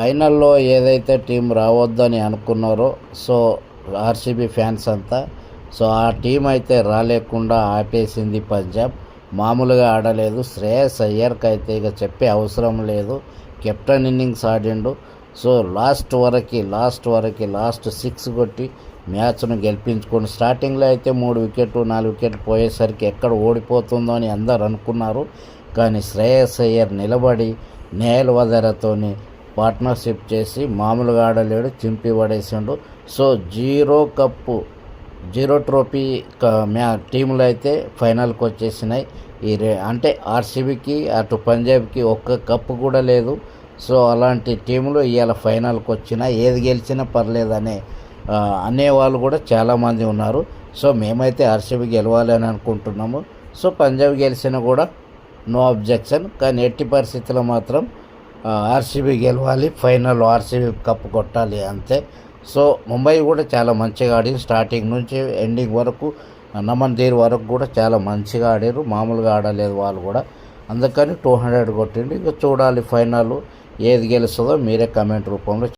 ఫైనల్లో ఏదైతే టీం రావద్దని అనుకున్నారో సో ఆర్సీబీ ఫ్యాన్స్ అంతా సో ఆ టీం అయితే రాలేకుండా ఆపేసింది పంజాబ్. మామూలుగా ఆడలేదు. శ్రేయస్ అయ్యర్కి అయితే ఇక చెప్పే అవసరం లేదు. కెప్టెన్ ఇన్నింగ్స్ ఆడిండు. సో లాస్ట్ వరకు లాస్ట్ వరకు లాస్ట్ సిక్స్ కొట్టి మ్యాచ్ను గెలిపించుకొని స్టార్టింగ్లో అయితే మూడు వికెట్లు నాలుగు వికెట్లు పోయేసరికి ఎక్కడ ఓడిపోతుందో అని అందరు అనుకున్నారు. కానీ శ్రేయస్ అయ్యర్ నిలబడి నేల్ వదరతోని పార్ట్నర్షిప్ చేసి మామూలుగా ఆడలేడు చింపి పడేసిండు. So zero cup zero trophy మ్యా టీములు అయితే ఫైనల్కి వచ్చేసినాయి. ఈ రే అంటే ఆర్సీబీకి అటు పంజాబ్కి ఒక్క కప్పు కూడా లేదు. సో అలాంటి టీములు ఇవాళ ఫైనల్కి వచ్చినా ఏది గెలిచినా పర్లేదనే అనేవాళ్ళు కూడా చాలామంది ఉన్నారు. సో మేమైతే ఆర్సీబీ గెలవాలి అని అనుకుంటున్నాము. సో పంజాబ్ గెలిచినా కూడా నో అబ్జెక్షన్. కానీ ఎట్టి పరిస్థితుల్లో మాత్రం ఆర్సీబీ గెలవాలి ఫైనల్ ఆర్సీబీ కప్పు కొట్టాలి అంతే. సో ముంబై కూడా చాలా మంచిగా ఆడింది. స్టార్టింగ్ నుంచి ఎండింగ్ వరకు నమన్ దేర్ వరకు కూడా చాలా మంచిగా ఆడారు. మామూలుగా ఆడలేదు వాళ్ళు కూడా. అందుకని టూ హండ్రెడ్ కొట్టిండు. ఇక చూడాలి ఫైనల్ ఏది గెలుస్తుందో మీరే కమెంట్ రూపంలో